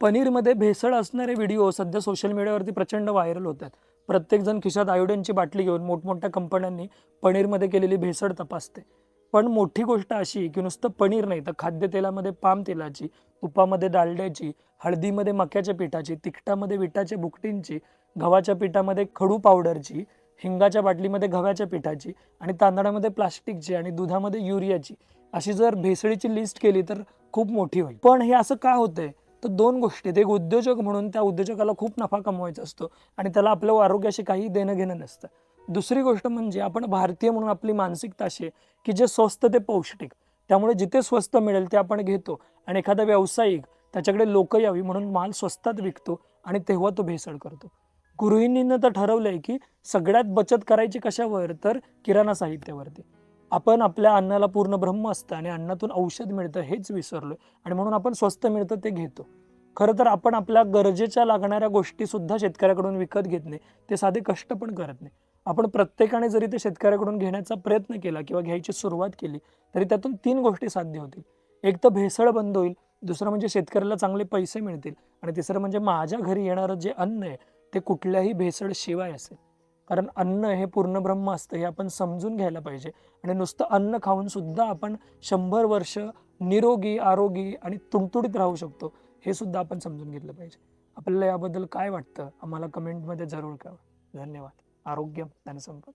पनीरमध्ये भेसळ असणारे व्हिडिओ सध्या सोशल मीडियावरती प्रचंड व्हायरल होत आहेत प्रत्येकजण खिशात आयोडीनची बाटली घेऊन मोठमोठ्या कंपन्यांनी पनीरमध्ये केलेली भेसळ तपासते. पण मोठी गोष्ट अशी की नुसतं पनीर नाही तर खाद्यतेलामध्ये पाम तेलाची तुपामध्ये डालड्याची हळदीमध्ये मक्याच्या पिठाची तिखटामध्ये विटाच्या बुकटींची गव्हाच्या पिठामध्ये खडू पावडरची हिंगाच्या बाटलीमध्ये गव्हाच्या पिठाची आणि तांदळामध्ये प्लास्टिकची आणि दुधामध्ये युरियाची अशी जर भेसळीची लिस्ट केली तर खूप मोठी होईल. पण हे असं का होतंय? तर दोन गोष्टी आहेत. एक उद्योजक म्हणून त्या उद्योजकाला खूप नफा कमवायचा असतो आणि त्याला आपल्या आरोग्याशी काही देणं घेणं नसतं. दुसरी गोष्ट म्हणजे आपण भारतीय म्हणून आपली मानसिकता अशी आहे की जे स्वस्त ते पौष्टिक त्यामुळे जिथे स्वस्त मिळेल ते आपण घेतो आणि एखादा व्यावसायिक त्याच्याकडे लोक यावी म्हणून माल स्वस्तात विकतो आणि तेव्हा तो भेसळ करतो. गृहिणींनं तर ठरवलंय की सगळ्यात बचत करायची कशावर? तर किराणा साहित्यावरती. आपण आपल्या अन्नाला पूर्ण ब्रह्म असतं आणि अन्नातून औषध मिळतं हेच विसरलोय. आणि म्हणून आपण स्वस्त मिळतं ते घेतो. खरं तर आपण आपल्या गरजेच्या लागणाऱ्या गोष्टीसुद्धा शेतकऱ्याकडून विकत घेत नाही. ते साधे कष्ट पण करत नाही. आपण प्रत्येकाने जरी ते शेतकऱ्याकडून घेण्याचा प्रयत्न केला किंवा घ्यायची सुरुवात केली तरी त्यातून तीन गोष्टी साध्य होतील. एक तर भेसळ बंद होईल दुसरं म्हणजे शेतकऱ्याला चांगले पैसे मिळतील आणि तिसरं म्हणजे माझ्या घरी येणारं जे अन्न आहे ते कुठल्याही भेसळ शिवाय असेल. कारण अन्न हे पूर्ण ब्रह्म असतं हे आपण समजून घ्यायला पाहिजे. आणि नुसतं अन्न खाऊन सुद्धा आपण शंभर वर्ष निरोगी आरोगी आणि तुडतुडीत राहू शकतो हे सुद्धा आपण समजून घेतलं पाहिजे. आपल्याला याबद्दल काय वाटतं? आम्हाला कमेंटमध्ये जरूर कळवा. धन्यवाद. आरोग्य धनसंपदा.